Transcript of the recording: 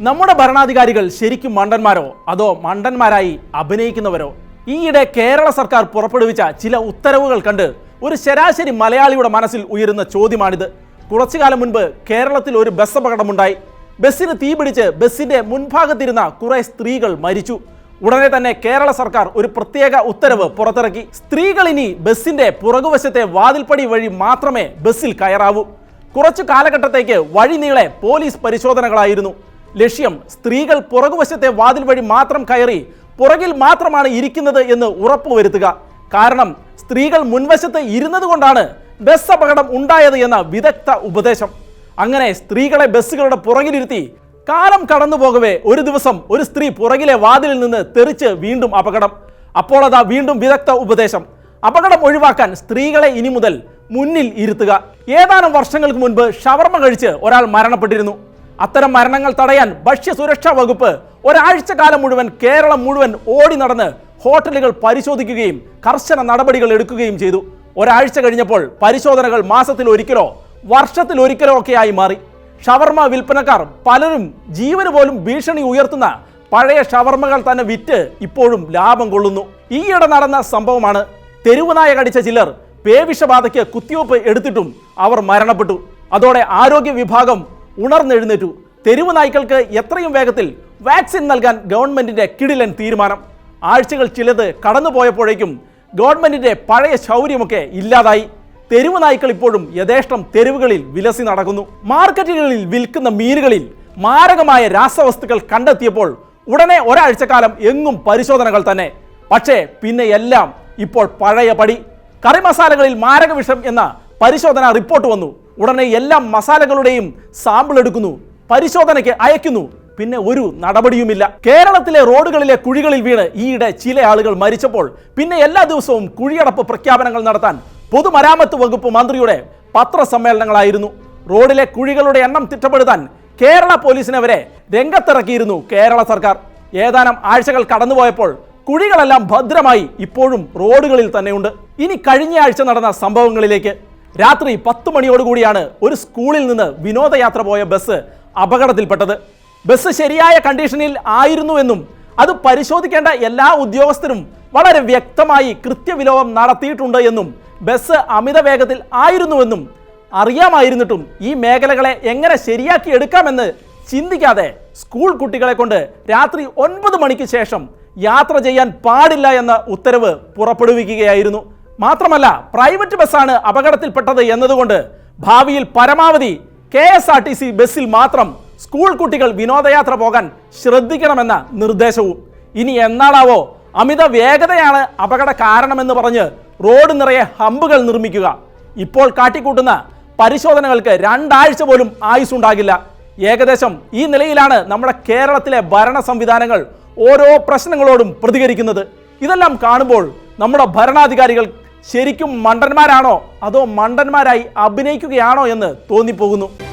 നമ്മുടെ ഭരണാധികാരികൾ ശരിക്കും മണ്ടന്മാരോ? അതോ മണ്ടന്മാരായി അഭിനയിക്കുന്നവരോ? ഈയിടെ കേരള സർക്കാർ പുറപ്പെടുവിച്ച ചില ഉത്തരവുകൾ കണ്ട് ഒരു ശരാശരി മലയാളിയുടെ മനസ്സിൽ ഉയരുന്ന ചോദ്യമാണിത്. കുറച്ചു കാലം മുൻപ് കേരളത്തിൽ ഒരു ബസ് അപകടമുണ്ടായി. ബസ്സിന് തീപിടിച്ച് ബസ്സിന്റെ മുൻഭാഗത്തിരുന്ന കുറെ സ്ത്രീകൾ മരിച്ചു. ഉടനെ തന്നെ കേരള സർക്കാർ ഒരു പ്രത്യേക ഉത്തരവ് പുറത്തിറക്കി. സ്ത്രീകൾ ഇനി ബസ്സിന്റെ പുറകുവശത്തെ വാതിൽപ്പടി വഴി മാത്രമേ ബസ്സിൽ കയറാവൂ. കുറച്ചു കാലഘട്ടത്തേക്ക് വഴി നീളെ പോലീസ് പരിശോധനകളായിരുന്നു. ലക്ഷ്യം സ്ത്രീകൾ പുറകുവശത്തെ വാതിൽ വഴി മാത്രം കയറി പുറകിൽ മാത്രമാണ് ഇരിക്കുന്നത് എന്ന് ഉറപ്പുവരുത്തുക. കാരണം സ്ത്രീകൾ മുൻവശത്ത് ഇരുന്നത് കൊണ്ടാണ് ബസ് അപകടം ഉണ്ടായത് എന്ന വിദഗ്ധ ഉപദേശം. അങ്ങനെ സ്ത്രീകളെ ബസ്സുകളുടെ പുറകിലിരുത്തി കാലം കടന്നു പോകവേ ഒരു ദിവസം ഒരു സ്ത്രീ പുറകിലെ വാതിലിൽ നിന്ന് തെറിച്ച് വീണ്ടും അപകടം. അപ്പോൾ അതാ വീണ്ടും വിദഗ്ധ ഉപദേശം. അപകടം ഒഴിവാക്കാൻ സ്ത്രീകളെ ഇനി മുതൽ മുന്നിൽ ഇരുത്തുക. ഏതാനും വർഷങ്ങൾക്ക് മുൻപ് ഷവർമ കഴിച്ച് ഒരാൾ മരണപ്പെട്ടിരുന്നു. അത്തരം മരണങ്ങൾ തടയാൻ ഭക്ഷ്യ സുരക്ഷാ വകുപ്പ് ഒരാഴ്ച കാലം മുഴുവൻ കേരളം മുഴുവൻ ഓടി നടന്ന് ഹോട്ടലുകൾ പരിശോധിക്കുകയും കർശന നടപടികൾ എടുക്കുകയും ചെയ്തു. ഒരാഴ്ച കഴിഞ്ഞപ്പോൾ പരിശോധനകൾ മാസത്തിൽ ഒരിക്കലോ വർഷത്തിൽ ഒരിക്കലോ ഒക്കെയായി മാറി. ഷവർമ വിൽപ്പനക്കാർ പലരും ജീവന് പോലും ഭീഷണി ഉയർത്തുന്ന പഴയ ഷവർമകൾ തന്നെ വിറ്റ് ഇപ്പോഴും ലാഭം കൊള്ളുന്നു. ഈയിടെ നടന്ന സംഭവമാണ്. തെരുവുനായ കടിച്ച ചിലർ പേവിഷബാധയ്ക്ക് കുത്തിവെപ്പ് എടുത്തിട്ടും അവർ മരണപ്പെട്ടു. അതോടെ ആരോഗ്യ വിഭാഗം ഉണർന്നെഴുന്നേറ്റു. തെരുവ് നായ്ക്കൾക്ക് എത്രയും വേഗത്തിൽ വാക്സിൻ നൽകാൻ ഗവൺമെന്റിന്റെ കിടിലൻ തീരുമാനം. ആഴ്ചകൾ ചിലത് കടന്നുപോയപ്പോഴേക്കും ഗവൺമെന്റിന്റെ പഴയ ശൗര്യമൊക്കെ ഇല്ലാതായി. തെരുവ് നായ്ക്കൾ ഇപ്പോഴും യഥേഷ്ടം തെരുവുകളിൽ വിലസി നടക്കുന്നു. മാർക്കറ്റുകളിൽ വിൽക്കുന്ന മീനുകളിൽ മാരകമായ രാസവസ്തുക്കൾ കണ്ടെത്തിയപ്പോൾ ഉടനെ ഒരാഴ്ചക്കാലം എങ്ങും പരിശോധനകൾ തന്നെ. പക്ഷേ പിന്നെ എല്ലാം ഇപ്പോൾ പഴയ പടി കറി മസാലകളിൽ മാരകവിഷം എന്ന പരിശോധന റിപ്പോർട്ട് വന്നു. ഉടനെ എല്ലാ മസാലകളുടെയും സാമ്പിൾ എടുക്കുന്നു പരിശോധനയ്ക്ക് അയക്കുന്നു. പിന്നെ ഒരു നടപടിയുമില്ല. കേരളത്തിലെ റോഡുകളിലെ കുഴികളിൽ വീണ് ഈയിടെ ചില ആളുകൾ മരിച്ചപ്പോൾ പിന്നെ എല്ലാ ദിവസവും കുഴിയടപ്പ് പ്രഖ്യാപനങ്ങൾ നടത്താൻ പൊതുമരാമത്ത് വകുപ്പ് മന്ത്രിയുടെ പത്രസമ്മേളനങ്ങളായിരുന്നു. റോഡിലെ കുഴികളുടെ എണ്ണം തിട്ടപ്പെടുത്താൻ കേരള പോലീസിനെ വരെ രംഗത്തിറക്കിയിരുന്നു കേരള സർക്കാർ. ഏതാനും ആഴ്ചകൾ കടന്നുപോയപ്പോൾ കുഴികളെല്ലാം ഭദ്രമായി ഇപ്പോഴും റോഡുകളിൽ തന്നെയുണ്ട്. ഇനി കഴിഞ്ഞ ആഴ്ച നടന്ന സംഭവങ്ങളിലേക്ക് രാത്രി പത്ത് മണിയോടുകൂടിയാണ് ഒരു സ്കൂളിൽ നിന്ന് വിനോദയാത്ര പോയ ബസ് അപകടത്തിൽപ്പെട്ടത്. ബസ് ശരിയായ കണ്ടീഷനിൽ ആയിരുന്നുവെന്നും അത് പരിശോധിക്കേണ്ട എല്ലാ ഉദ്യോഗസ്ഥരും വളരെ വ്യക്തമായി കൃത്യവിലോപം നടത്തിയിട്ടുണ്ട് എന്നും ബസ് അമിത വേഗത്തിൽ ആയിരുന്നുവെന്നും അറിയാമായിരുന്നിട്ടും ഈ മേഖലകളെ എങ്ങനെ ശരിയാക്കി എടുക്കാമെന്ന് ചിന്തിക്കാതെ സ്കൂൾ കുട്ടികളെ കൊണ്ട് രാത്രി ഒൻപത് മണിക്ക് ശേഷം യാത്ര ചെയ്യാൻ പാടില്ല എന്ന ഉത്തരവ് പുറപ്പെടുവിക്കുകയായിരുന്നു. മാത്രമല്ല പ്രൈവറ്റ് ബസ്സാണ് അപകടത്തിൽപ്പെട്ടത് എന്നതുകൊണ്ട് ഭാവിയിൽ പരമാവധി K S R T C ബസ്സിൽ മാത്രം സ്കൂൾ കുട്ടികൾ വിനോദയാത്ര പോകാൻ ശ്രദ്ധിക്കണമെന്ന നിർദ്ദേശവും. ഇനി എന്നാണാവോ അമിത വേഗതയാണ് അപകട കാരണമെന്ന് പറഞ്ഞ് റോഡ് നിറയെ ഹമ്പുകൾ നിർമ്മിക്കുക. ഇപ്പോൾ കാട്ടിക്കൂട്ടുന്ന പരിശോധനകൾക്ക് രണ്ടാഴ്ച പോലും ആയുസ്സുണ്ടാകില്ല. ഏകദേശം ഈ നിലയിലാണ് നമ്മുടെ കേരളത്തിലെ ഭരണ സംവിധാനങ്ങൾ ഓരോ പ്രശ്നങ്ങളോടും പ്രതികരിക്കുന്നത്. ഇതെല്ലാം കാണുമ്പോൾ നമ്മുടെ ഭരണാധികാരികൾ ശരിക്കും മണ്ടന്മാരാണോ? അതോ മണ്ടന്മാരായി അഭിനയിക്കുകയാണോ എന്ന് തോന്നിപ്പോകുന്നു.